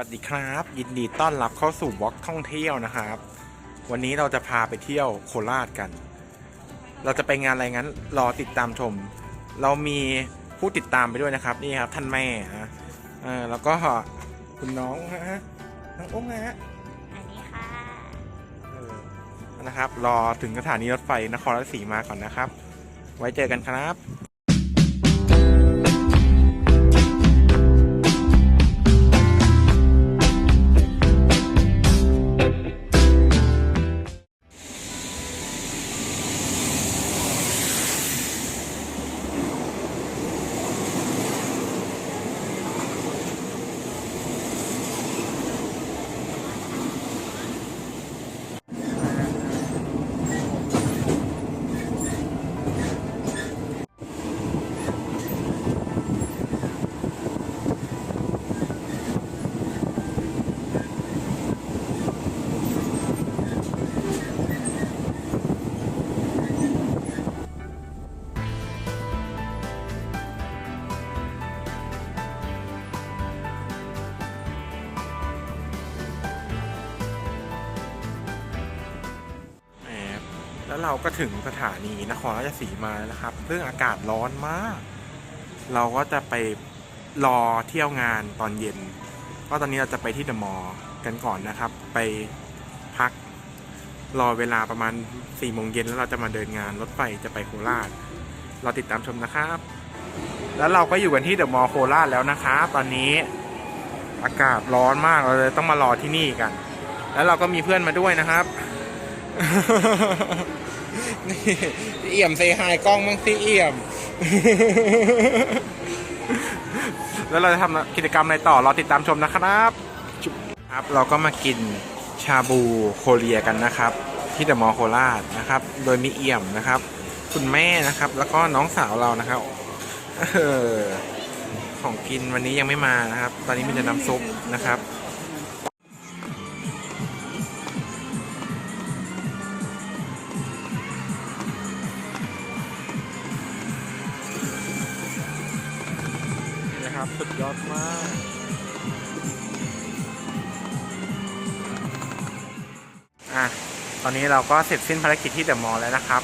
วัสดีครับ ยินดีต้อนรับเข้าสู่บล็อกท่องเที่ยวนะครับ วันนี้เราจะพาไปเที่ยวโคราชกัน เราจะไปงานอะไรงั้นรอติดตามชม เรามีผู้ติดตามไปด้วยนะครับ นี่ครับ ท่านแม่นะเออแล้วก็คุณน้องฮะน้องอุ้งนะฮะอันนี้ค่ะเออนะครับ รอถึงสถานีรถไฟนครราชสีมาก่อนนะครับ ไว้เจอกันครับ แล้วเราก็ถึงสถานีนครราชสีมาแล้วนะครับซึ่งอากาศร้อนมาก เราก็จะไปรอเที่ยวงานตอนเย็น ก็ตอนนี้เราจะไปที่เดอะมอลล์กันก่อนนะครับ ไปพักรอเวลาประมาณ4ี่โมงเย็นแล้วเราจะมาเดินงานรถไฟจะไปโคราช เราติดตามชมนะครับ แล้วเราก็อยู่กันที่เดอะมอลล์โคราชแล้วนะครับตอนนี้อากาศร้อนมากเราเลยต้องมารอที่นี่กัน แล้วเราก็มีเพื่อนมาด้วยนะครับ นี่เอี่ยมเซฮายกล้องมั้งสิเอี่ยม แล้วเราจะทำกิจกรรมอะไรต่อรอติดตามชมนะครับจุ๊บครับ เราก็มากินชาบูโคเรียกันนะครับ ที่เดอะมอลล์โคราชนะครับ โดยมีเอี่ยมนะครับ คุณแม่นะครับ แล้วก็น้องสาวเรานะครับของกินวันนี้ยังไม่มานะครับ ตอนนี้มีแต่น้ำซุปนะครับ สุดยอดมาก อะ ตอนนี้เราก็เสร็จสิ้นภารกิจที่เดอะมอลล์แล้วนะครับ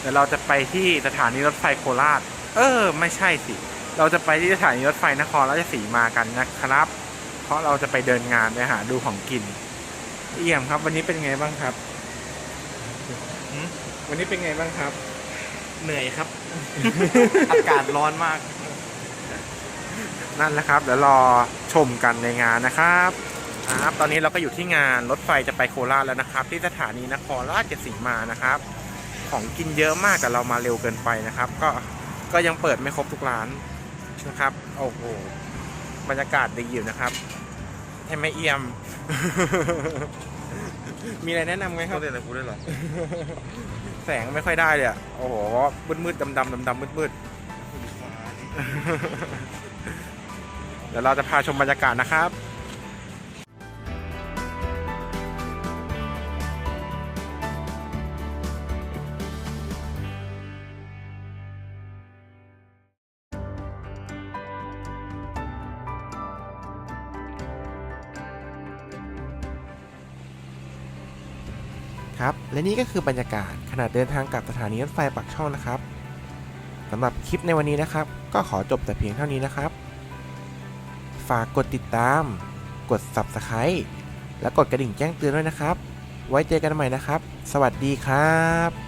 เดี๋ยวเราจะไปที่สถานีรถไฟโคราช เออ ไม่ใช่สิ เราจะไปที่สถานีรถไฟนครราชสีมากันนะครับ เพราะเราจะไปเดินงานไปหาดูของกิน เอี่ยมครับ วันนี้เป็นไงบ้างครับหืมวันนี้เป็นไงบ้างครับ เหนื่อยครับ อากาศร้อนมาก นั่นแหละครับเดี๋ยวรอชมกันในงานนะครับครับตอนนี้เราก็อยู่ที่งานรถไฟจะไปโคราชแล้วนะครับ ที่สถานีนครราชสีมานะครับ ของกินเยอะมากแต่เรามาเร็วเกินไปนะครับ ก็ก็ยังเปิดไม่ครบทุกร้านนะครับโอ้โหบรรยากาศดีอยู่นะครับให้ไม่เอี่ยม มีอะไรแนะนำไหมคเขารับเรียนอะไรกูได้หรอแสงไม่ค่อยได้เลยอะโอ้โหมืดมืดดำดำดำดำมืดมืด เดี๋ยวเราจะพาชมบรรยากาศนะครับครับและนี่ก็คือบรรยากาศขณะเดินทางกลับสถานีรถไฟปักช่องนะครับสำหรับคลิปในวันนี้นะครับ ก็ขอจบแต่เพียงเท่านี้นะครับ ฝากกดติดตาม กด Subscribe และกดกระดิ่งแจ้งเตือนด้วยนะครับ ไว้เจอกันใหม่นะครับ สวัสดีครับ